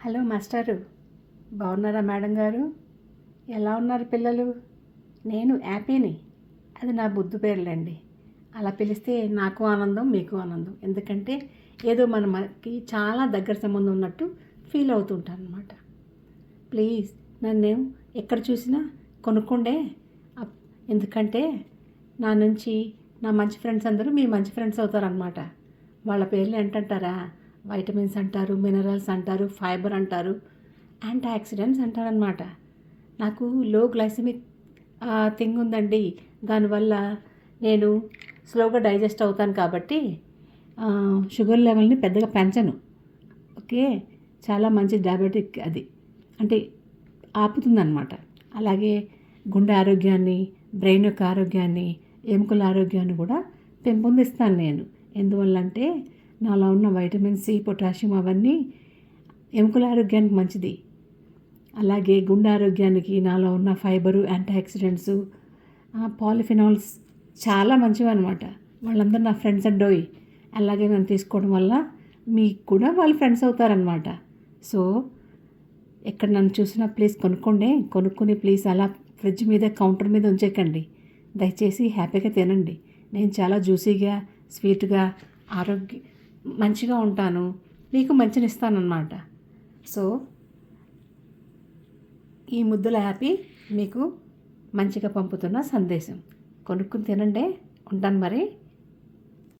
Hello మాస్టారు బాగున్నారా madam గారు? ఎలా ఉన్నారు పిల్లలు? నేను యాపీని అది నా బుద్ధి పేర్లండి. అలా పిలిస్తే నాకు ఆనందం మీకు ఆనందం. ఎందుకంటే ఏదో మన మనకి చాలా దగ్గర సంబంధం ఉన్నట్టు ఫీల్ అవుతుంటాను అనమాట ప్లీజ్ నన్ను ఎక్కడ చూసినా కొనుక్కుండే. ఎందుకంటే నా నుంచి నా మంచి ఫ్రెండ్స్ అందరూ మీ మంచి ఫ్రెండ్స్ అవుతారనమాట వాళ్ళ పేర్లు ఏంటంటారా? వైటమిన్స్ అంటారు మినరల్స్ అంటారు ఫైబర్ అంటారు యాంటీ ఆక్సిడెంట్స్ అంటారనమాట నాకు లో గ్లైసమిక్ థింగ్ ఉందండి. దానివల్ల నేను స్లోగా డైజెస్ట్ అవుతాను కాబట్టి షుగర్ లెవెల్ని పెద్దగా పెంచను. ఓకే? చాలా మంచి డయాబెటిక్ అది. అంటే ఆపుతుందన్నమాట. అలాగే గుండె ఆరోగ్యాన్ని బ్రెయిన్ యొక్క ఆరోగ్యాన్ని ఎముకల ఆరోగ్యాన్ని కూడా పెంపొందిస్తాను నేను. ఎందువల్లంటే నాలో ఉన్న వైటమిన్ సి పొటాషియం అవన్నీ ఎముకల ఆరోగ్యానికి మంచిది. అలాగే గుండె ఆరోగ్యానికి నాలో ఉన్న ఫైబరు యాంటీ ఆక్సిడెంట్స్ పాలిఫినాల్స్ చాలా మంచివి అనమాట వాళ్ళందరూ నా ఫ్రెండ్స్ అండోయ్ అలాగే నేను తీసుకోవడం వల్ల మీకు కూడా వాళ్ళు ఫ్రెండ్స్ అవుతారనమాట సో ఎక్కడ నన్ను చూసినా ప్లీజ్ కొనుక్కోండి. కొనుక్కుని ప్లీజ్ అలా ఫ్రిడ్జ్ మీద కౌంటర్ మీద ఉంచేకండి. దయచేసి హ్యాపీగా తినండి. నేను చాలా జ్యూసీగా స్వీట్గా ఆరోగ్య మంచిగా ఉంటాను. మీకు మంచినిస్తానన్నమాట. సో ఈ ముద్దుల హ్యాపీ మీకు మంచిగా పంపుతున్న సందేశం. కొనుక్కుని తినండి ఉంటాను మరి.